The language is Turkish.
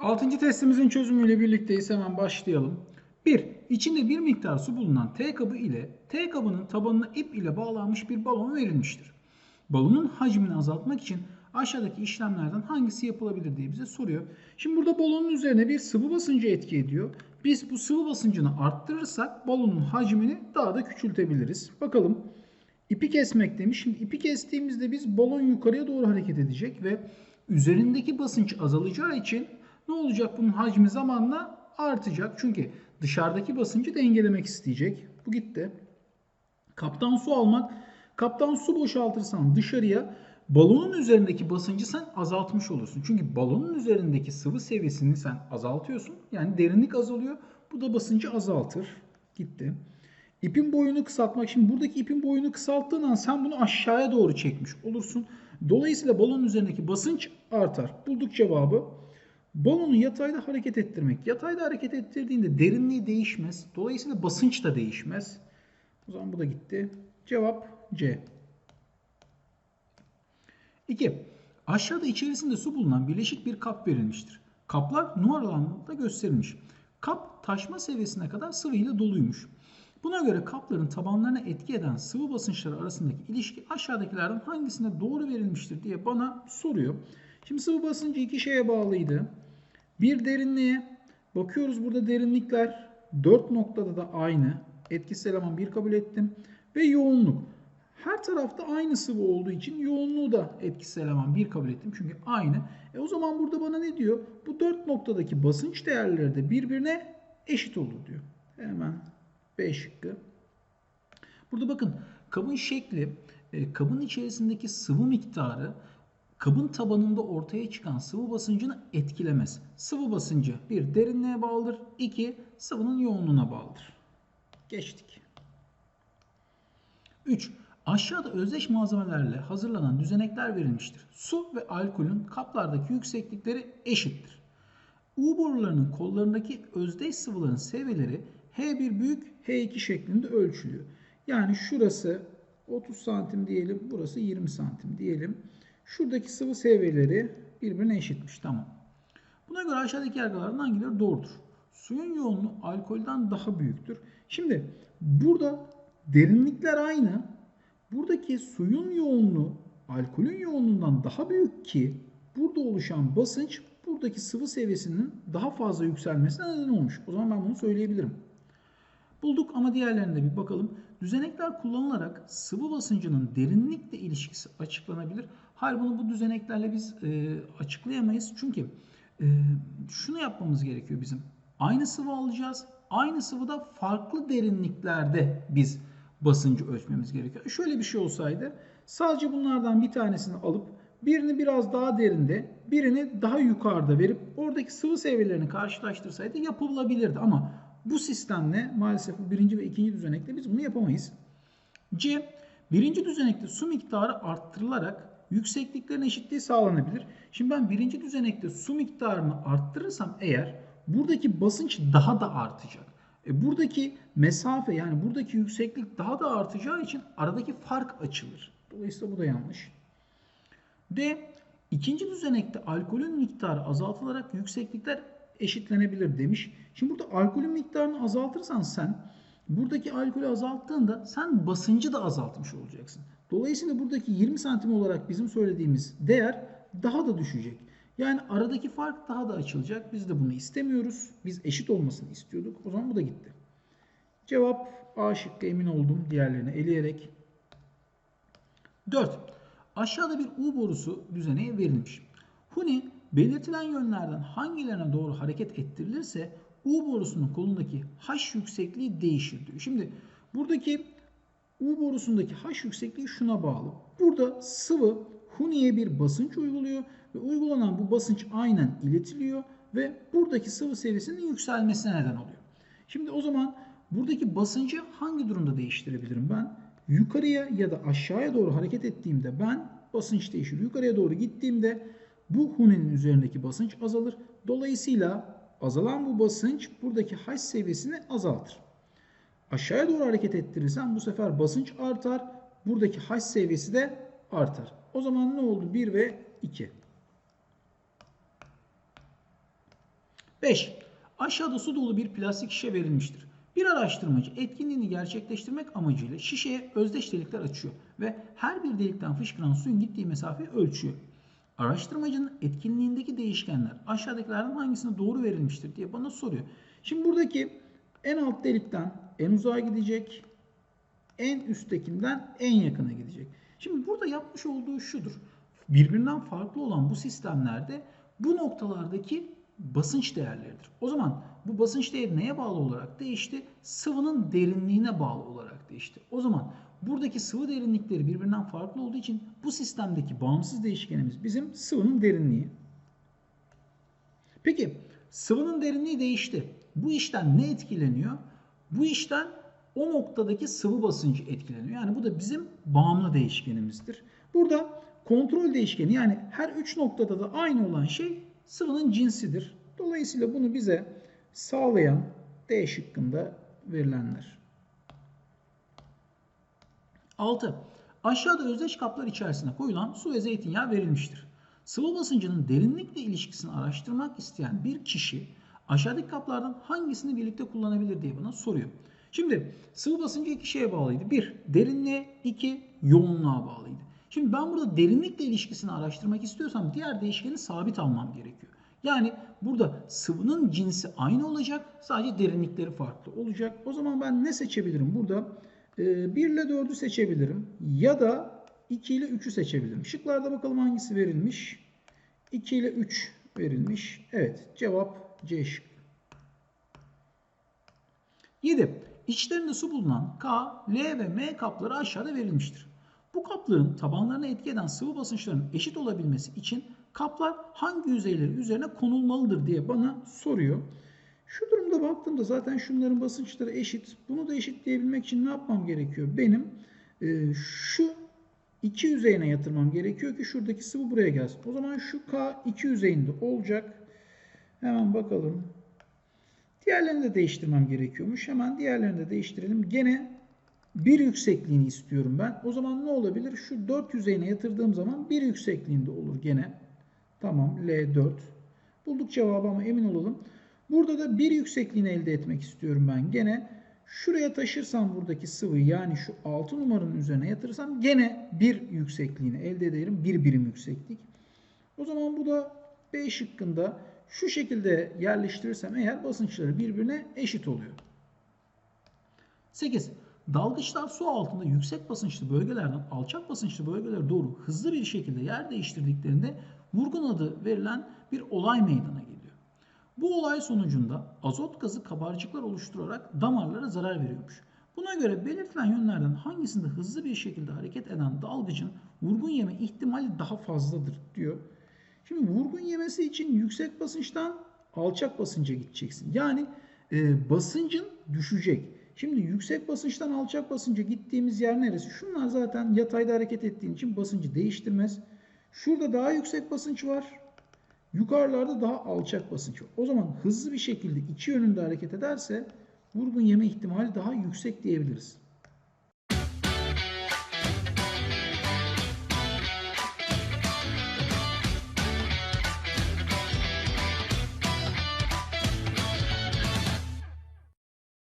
Altıncı testimizin çözümüyle birlikteyiz. Hemen başlayalım. 1. İçinde bir miktar su bulunan T kabı ile T kabının tabanına ip ile bağlanmış bir balon verilmiştir. Balonun hacmini azaltmak için aşağıdaki işlemlerden hangisi yapılabilir diye bize soruyor. Şimdi burada balonun üzerine bir sıvı basıncı etki ediyor. Biz bu sıvı basıncını arttırırsak balonun hacmini daha da küçültebiliriz. Bakalım. İpi kesmek demiş. Şimdi ipi kestiğimizde biz balon yukarıya doğru hareket edecek ve üzerindeki basınç azalacağı için ne olacak bunun hacmi zamanla artacak. Çünkü dışarıdaki basıncı dengelemek isteyecek. Bu gitti. Kaptan su almak. Kaptan su boşaltırsan dışarıya balonun üzerindeki basıncı sen azaltmış olursun. Çünkü balonun üzerindeki sıvı seviyesini sen azaltıyorsun. Yani derinlik azalıyor. Bu da basıncı azaltır. Gitti. İpin boyunu kısaltmak. Şimdi buradaki ipin boyunu kısalttığın an sen bunu aşağıya doğru çekmiş olursun. Dolayısıyla balonun üzerindeki basınç artar. Bulduk cevabı. Balonu yatayda hareket ettirmek. Yatayda hareket ettirdiğinde derinliği değişmez. Dolayısıyla basınç da değişmez. O zaman bu da gitti. Cevap C. 2. Aşağıda içerisinde su bulunan birleşik bir kap verilmiştir. Kaplar numaralanmakta gösterilmiş. Kap taşma seviyesine kadar sıvı ile doluymuş. Buna göre kapların tabanlarına etki eden sıvı basınçları arasındaki ilişki aşağıdakilerden hangisine doğru verilmiştir diye bana soruyor. Şimdi sıvı basıncı iki şeye bağlıydı. Bir derinliğe bakıyoruz burada derinlikler 4 noktada da aynı. Etkisiz eleman 1 kabul ettim. Ve yoğunluk. Her tarafta aynı sıvı olduğu için yoğunluğu da etkisiz eleman 1 kabul ettim. Çünkü aynı. E o zaman burada bana ne diyor? Bu 4 noktadaki basınç değerleri de birbirine eşit olur diyor. Hemen B şıkkı. Burada bakın kabın şekli, e, kabın içerisindeki sıvı miktarı kabın tabanında ortaya çıkan sıvı basıncını etkilemez. Sıvı basıncı bir derinliğe bağlıdır, iki sıvının yoğunluğuna bağlıdır. Geçtik. 3. Aşağıda özdeş malzemelerle hazırlanan düzenekler verilmiştir. Su ve alkolün kaplardaki yükseklikleri eşittir. U borularının kollarındaki özdeş sıvıların seviyeleri H1 büyük H2 şeklinde ölçülüyor. Yani şurası 30 santim diyelim, burası 20 santim diyelim. Şuradaki sıvı seviyeleri birbirine eşitmiş. Tamam. Buna göre aşağıdaki yargılardan hangileri doğrudur? Suyun yoğunluğu alkolden daha büyüktür. Şimdi burada derinlikler aynı. Buradaki suyun yoğunluğu alkolün yoğunluğundan daha büyük ki burada oluşan basınç buradaki sıvı seviyesinin daha fazla yükselmesine neden olmuş. O zaman ben bunu söyleyebilirim. Bulduk ama diğerlerine bir bakalım. Düzenekler kullanılarak sıvı basıncının derinlikle ilişkisi açıklanabilir. Hayır bunu bu düzeneklerle biz e, açıklayamayız. Çünkü e, şunu yapmamız gerekiyor bizim. Aynı sıvı alacağız. Aynı sıvıda farklı derinliklerde biz basıncı ölçmemiz gerekiyor. Şöyle bir şey olsaydı sadece bunlardan bir tanesini alıp birini biraz daha derinde, birini daha yukarıda verip oradaki sıvı seviyelerini karşılaştırsaydı yapılabilirdi. Ama bu sistemle maalesef bu birinci ve ikinci düzenekle biz bunu yapamayız. C. Birinci düzenekte su miktarı arttırılarak yüksekliklerin eşitliği sağlanabilir. Şimdi ben birinci düzenekte su miktarını arttırırsam eğer buradaki basınç daha da artacak. E buradaki mesafe yani buradaki yükseklik daha da artacağı için aradaki fark açılır. Dolayısıyla bu da yanlış. D. İkinci düzenekte alkolün miktarı azaltılarak yükseklikler eşitlenebilir demiş. Şimdi burada alkolün miktarını azaltırsan sen buradaki alkolü azalttığında sen basıncı da azaltmış olacaksın. Dolayısıyla buradaki 20 santim olarak bizim söylediğimiz değer daha da düşecek. Yani aradaki fark daha da açılacak. Biz de bunu istemiyoruz. Biz eşit olmasını istiyorduk. O zaman bu da gitti. Cevap A şıkkı emin oldum diğerlerini eleyerek. 4. Aşağıda bir U borusu düzeneği verilmiş. Huni belirtilen yönlerden hangilerine doğru hareket ettirilirse U borusunun kolundaki H yüksekliği değişir diyor. Şimdi buradaki U borusundaki H yüksekliği şuna bağlı. Burada sıvı Huni'ye bir basınç uyguluyor ve uygulanan bu basınç aynen iletiliyor ve buradaki sıvı seviyesinin yükselmesine neden oluyor. Şimdi o zaman buradaki basıncı hangi durumda değiştirebilirim ben? Yukarıya ya da aşağıya doğru hareket ettiğimde ben basınç değişir. Yukarıya doğru gittiğimde bu Huni'nin üzerindeki basınç azalır. Dolayısıyla azalan bu basınç buradaki H seviyesini azaltır. Aşağıya doğru hareket ettirirsem bu sefer basınç artar. Buradaki H seviyesi de artar. O zaman ne oldu? 1 ve 2. 5. Aşağıda su dolu bir plastik şişe verilmiştir. Bir araştırmacı etkinliğini gerçekleştirmek amacıyla şişeye özdeş delikler açıyor ve her bir delikten fışkıran suyun gittiği mesafeyi ölçüyor. Araştırmacının etkinliğindeki değişkenler aşağıdakilerden hangisine doğru verilmiştir diye bana soruyor. Şimdi buradaki en alt delikten en uzağa gidecek, en üsttekinden en yakına gidecek. Şimdi burada yapmış olduğu şudur. Birbirinden farklı olan bu sistemlerde bu noktalardaki basınç değerleridir. O zaman bu basınç değeri neye bağlı olarak değişti? Sıvının derinliğine bağlı olarak değişti. O zaman buradaki sıvı derinlikleri birbirinden farklı olduğu için bu sistemdeki bağımsız değişkenimiz bizim sıvının derinliği. Peki sıvının derinliği değişti. Bu işten ne etkileniyor? Bu işten o noktadaki sıvı basıncı etkileniyor. Yani bu da bizim bağımlı değişkenimizdir. Burada kontrol değişkeni yani her üç noktada da aynı olan şey sıvının cinsidir. Dolayısıyla bunu bize sağlayan D şıkkında verilenler. 6. Aşağıda özdeş kaplar içerisine koyulan su ve zeytinyağı verilmiştir. Sıvı basıncının derinlikle ilişkisini araştırmak isteyen bir kişi aşağıdaki kaplardan hangisini birlikte kullanabilir diye bana soruyor. Şimdi sıvı basıncı iki şeye bağlıydı. Bir, derinliğe, iki, yoğunluğa bağlıydı. Şimdi ben burada derinlikle ilişkisini araştırmak istiyorsam diğer değişkeni sabit almam gerekiyor. Yani burada sıvının cinsi aynı olacak. Sadece derinlikleri farklı olacak. O zaman ben ne seçebilirim? Burada 1 ile 4'ü seçebilirim. Ya da 2 ile 3'ü seçebilirim. Şıklarda bakalım hangisi verilmiş. 2 ile 3 verilmiş. Evet cevap C şık. 7. İçlerinde su bulunan K, L ve M kapları aşağıda verilmiştir. Bu kapların tabanlarına etki eden sıvı basınçlarının eşit olabilmesi için kaplar hangi yüzeyleri üzerine konulmalıdır diye bana soruyor. Şu durumda baktığımda zaten şunların basınçları eşit. Bunu da eşitleyebilmek için ne yapmam gerekiyor? Benim e, şu iki yüzeyine yatırmam gerekiyor ki şuradaki sıvı buraya gelsin. O zaman şu K iki yüzeyinde olacak. Hemen bakalım. Diğerlerini de değiştirmem gerekiyormuş. Hemen diğerlerini de değiştirelim. Gene bir yüksekliğini istiyorum ben. O zaman ne olabilir? Şu 4 yüzeyine yatırdığım zaman bir yüksekliğinde olur gene. Tamam L4. Bulduk cevabı ama emin olalım. Burada da bir yüksekliğini elde etmek istiyorum ben. Gene şuraya taşırsam buradaki sıvıyı yani şu 6 numaranın üzerine yatırırsam gene bir yüksekliğini elde ederim. Bir birim yükseklik. O zaman bu da B şıkkında şu şekilde yerleştirirsem eğer basınçları birbirine eşit oluyor. 8. Dalgıçlar su altında yüksek basınçlı bölgelerden alçak basınçlı bölgelere doğru hızlı bir şekilde yer değiştirdiklerinde vurgun adı verilen bir olay meydana geliyor. Bu olay sonucunda azot gazı kabarcıklar oluşturarak damarlara zarar veriyormuş. Buna göre belirtilen yönlerden hangisinde hızlı bir şekilde hareket eden dalgıcın vurgun yeme ihtimali daha fazladır diyor. Şimdi vurgun yemesi için yüksek basınçtan alçak basınca gideceksin. Yani e, basıncın düşecek. Şimdi yüksek basınçtan alçak basınca gittiğimiz yer neresi? Şunlar zaten yatayda hareket ettiğin için basıncı değiştirmez. Şurada daha yüksek basınç var. Yukarılarda daha alçak basınç var. O zaman hızlı bir şekilde iki yönünde hareket ederse vurgun yeme ihtimali daha yüksek diyebiliriz.